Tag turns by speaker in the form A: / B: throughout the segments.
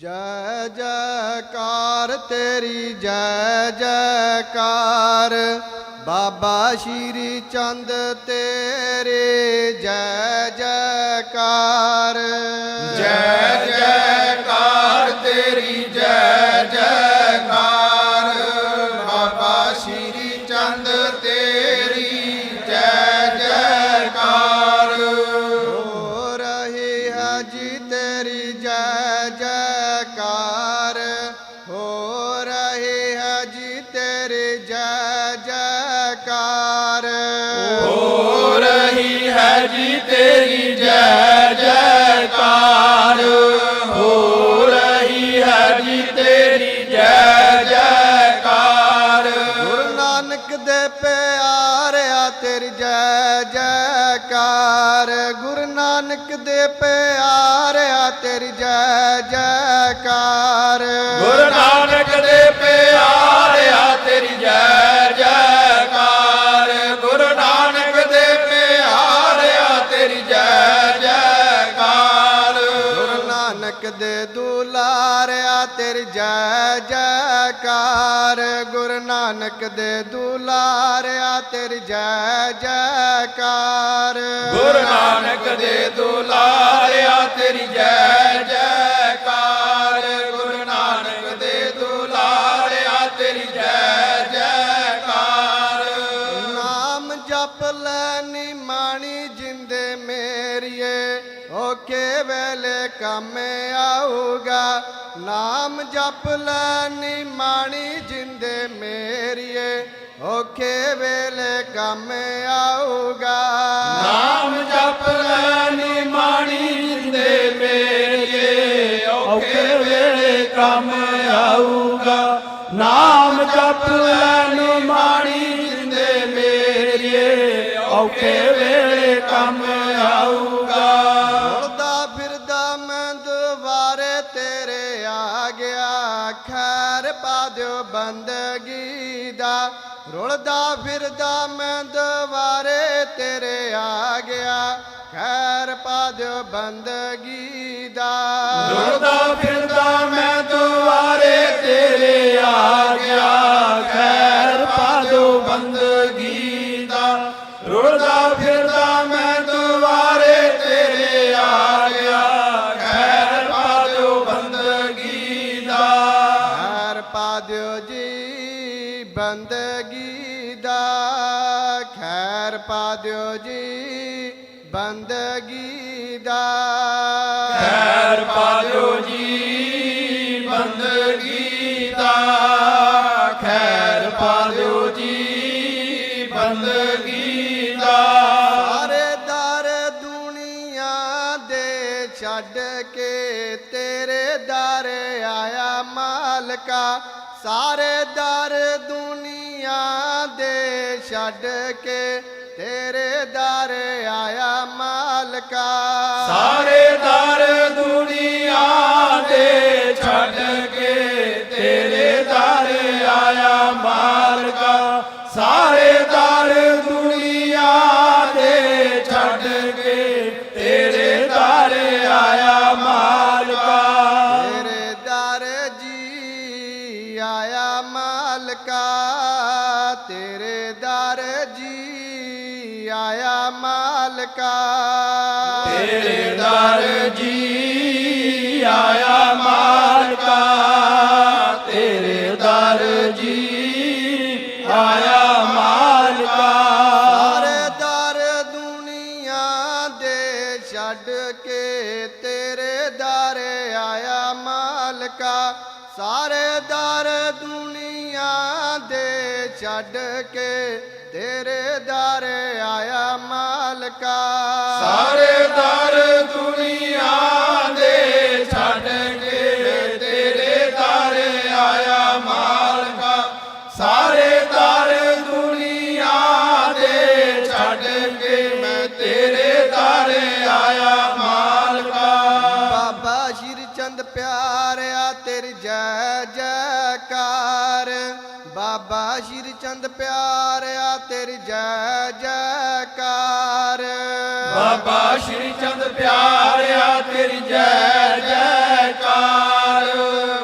A: ਜੈ ਜੈਕਾਰ ਤੇਰੀ ਜੈ ਜੈਕਾਰ ਬਾਬਾ ਸ਼੍ਰੀ ਚੰਦ ਤੇਰੇ ਜੈ ਜੈਕਾਰ
B: ਜੈ ਤੇਰੀ ਜੈ ਜੈਕਾਰ
A: ਹੋ ਰਹੀ ਹੈ ਜੀ ਤੇਰੀ ਜੈ ਜੈਕਾਰ। ਹੋ ਰਹੀ ਹੈ ਜੀ ਤੇਰੀ ਜੈਕਾਰ ਗੁਰੂ ਨਾਨਕ ਦੇ ਪਿਆਰਿਆ ਤੇਰੀ ਜੈ ਜੈਕਾਰ। ਗੁਰੂ ਨਾਨਕ ਦੇ ਪਿਆਰਿਆ ਤੇਰੀ ਜੈ ਜੈਕਾਰ।
B: ਗੁਰੂ ਨਾਨਕ ਦੇ ਪਿਆਰਿਆ ਤੇਰੀ ਜੈ ਜੈਕਾਰ। ਗੁਰੂ ਨਾਨਕ ਦੇ
A: ਦੁਲਾਰਿਆ ਤੇਰੀ ਜੈ ਜੈਕਾਰ, ਗੁਰੂ ਨਾਨਕ ਦੇ ਦੁਲਾਰਿਆ, ਤੇਰੀ ਜੈ ਜੈਕਾਰ।
B: ਗੁਰੂ ਨਾਨਕ ਦੇ ਦੁਲਾਰਿਆ, ਤੇਰੀ ਜੈ ਜੈ
A: ਓਕੇ ਵੇਲੇ ਕੰਮ ਆਊਗਾ, ਨਾਮ ਜਪ ਲੈਨੀ ਮਾਣੀ ਜਿੰਦੇ ਮੇਰੀਏ। ਓਕੇ ਵੇਲੇ ਕੰਮ ਆਊਗਾ,
B: ਨਾਮ ਜਪ ਲੈਨੀ ਮਾਣੀ ਜਿੰਦੇ ਮੇਰੀਏ। ਔਖੇ ਵੇਲੇ ਕੰਮ
A: ਪਾ ਦਿਓ ਬੰਦਗੀ ਦਾ, ਰੁਲਦਾ ਫਿਰਦਾ ਮੈਂ ਦੁਬਾਰੇ ਤੇਰੇ ਆ ਗਿਆ। ਖੈਰ ਪਾ ਦਿਓ ਬੰਦਗੀ ਦਾ।
B: ਰੁਲਦਾ ਫਿਰਦਾ ਮੈਂ ਦੁਆਰੇ ਤੇਰੇ ਆ ਗਿਆ। ਖੈਰ ਪਾ ਦੋ ਬੰਦਗੀ
A: ਦਿਓ ਜੀ ਬੰਦਗੀ ਦਾ। ਖੈਰ ਪਾ ਦਿਓ ਜੀ ਬੰਦਗੀ ਦਾ।
B: ਖੈਰ ਪਾ ਦਿਓ ਜੀ ਬੰਦਗੀ ਦਾ।
A: ਸਾਰੇ ਦਰ ਦੁਨੀਆ ਦੇ ਛੱਡ ਕੇ ਤੇਰੇ ਦਰ ਆਇਆ ਮਾਲਕਾ। ਸਾਰੇ ਦਰ ਦੁਨੀਆ ਦੇ ਛੱਡ ਕੇ ਤੇਰੇ ਦਰ ਆਇਆ ਮਾਲਕਾ।
B: ਸਾਰੇ ਦਰ ਦੁਨੀਆ ਦੇ ਛੱਡ ਕੇ ਤੇਰੇ ਦਰ ਆਇਆ ਮਾਲਕਾ। ਸਾਰੇ ਦਰ ਦੁਨੀਆ ਦੇ ਛੱਡ ਕੇ ਤੇਰੇ ਦਰ ਆਇਆ ਮਾਲਕਾ।
A: ਤੇਰੇ ਦਰ ਜੀ ਆਇਆ ਮਾਲਕਾ। ਤੇਰੇ ਦਰ ਜੀ ਆਇਆ ਮਾਲਕਾ।
B: ਤੇਰੇ ਦਰ ਜੀ ਆਇਆ ਮਾਲਕਾ। ਤੇਰੇ ਦਰ ਜੀ ਆਇਆ ਮਾਲਕਾ।
A: ਸਾਰੇ ਦਰ ਦੁਨੀਆ ਦੇ ਛੱਡ ਕੇ ਤੇਰੇ ਦਰ ਆਇਆ ਮਾਲਕਾ। ਸਾਰੇ ਦਰ ਦੁਨੀਆ ਦੇ ਛੱਡ ਕੇ ਤੇਰੇ ਦਰ ਆਇਆ ਮਾਲਕਾ।
B: ਸਾਰੇ ਦਰ ਦੁਨੀਆ ਦੇ ਛੱਡ ਕੇ
A: ਬਾਬਾ ਸ਼੍ਰੀ ਚੰਦ ਪਿਆਰਿਆ, ਤੇਰੀ ਜੈ ਜੈਕਾਰ। ਬਾਬਾ ਸ਼੍ਰੀ ਚੰਦ ਪਿਆਰਿਆ, ਤੇਰੀ ਜੈ ਜੈਕਾਰ।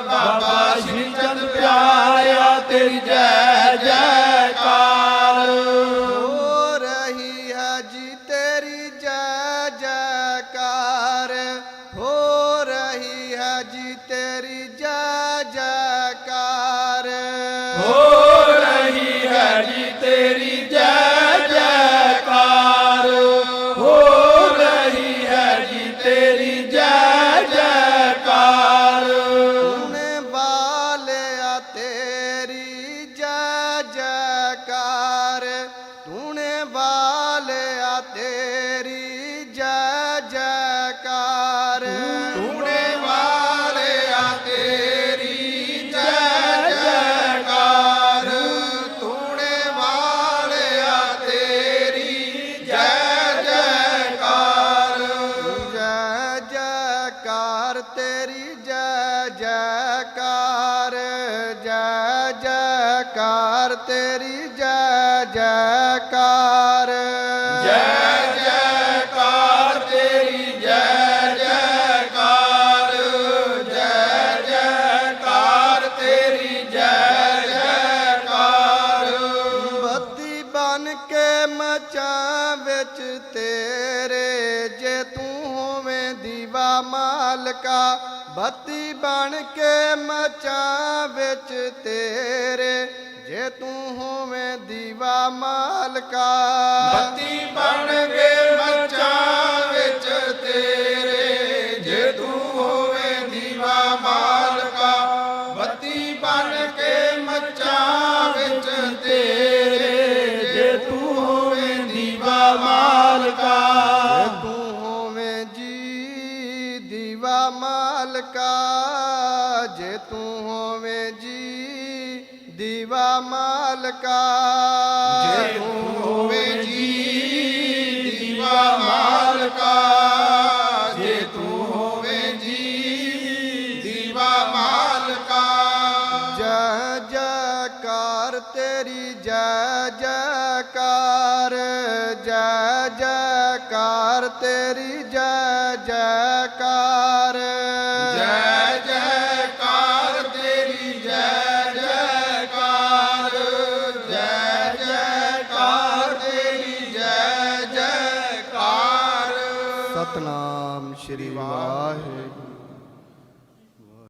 B: ਬਾਬਾ ਸ਼੍ਰੀ ਚੰਦ ਪਿਆਰਿਆ, ਤੇਰੀ ਜੈ
A: ਜੈ ਜੈਕਾਰ
B: ਤੇਰੀ ਜੈ ਜੈਕਾਰ। ਜੈ ਜੈਕਾਰ
A: ਤੇਰੀ ਜੈ ਜੈਕਾਰ। ਜੈ ਜੈਕਾਰ
B: ਤੇਰੀ ਜੈ ਜੈਕਾਰ।
A: ਬੱਤੀ ਬਨ ਕੇ ਮਚਾਂ ਵਿੱਚ ਤੇਰੇ ਜੇ ਤੂੰ ਹੋਵੇਂ ਦੀਵਾ ਮਾਲਕਾ। ਬੱਤੀ ਬਨ ਕੇ ਮਚਾਂ ਵਿੱਚ ਤੇਰੇ ਜੇ ਤੂੰ ਹੋਵੇਂ ਦੀਵਾ ਮਾਲਕਾ
B: ਬੱਤੀ ਬਣ ਕੇ ਮੱਚਾਂ ਵਿੱਚ ਤੇਰੇ। ਜੇ ਤੂੰ ਹੋਵੇ ਦੀਵਾ ਮਾਲਕਾ ਬੱਤੀ ਬਣ ਕੇ ਮੱਚਾਂ ਵਿੱਚ ਤੇਰੇ। ਜੇ ਤੂੰ ਹੋਵੇ ਦੀਵਾ ਮਾਲਕਾ
A: ਜੇ ਤੂੰ ਹੋਵੇਂ ਜੀ ਦੀਵਾ ਮਾਲਕਾ ਜੇ ਤੂੰ ਹੋਵੇਂ ਜੀ ਦੀਵਾ ਮਾਲਕਾ।
B: ਜੇ ਤੂੰ ਹੋਵੇ ਜੀ ਦੀਵਾ ਮਾਲਕਾ। ਜੇ ਤੂੰ ਹੋਵੇ ਜੀ ਦੀਵਾ ਮਾਲਕਾ।
A: ਜੈ ਜੈਕਾਰ ਤੇਰੀ ਜੈ ਜੈਕਾਰ ਜੈ ਜੈਕਾਰ ਤੇਰੀ ਜੈ ਜੈਕਾਰ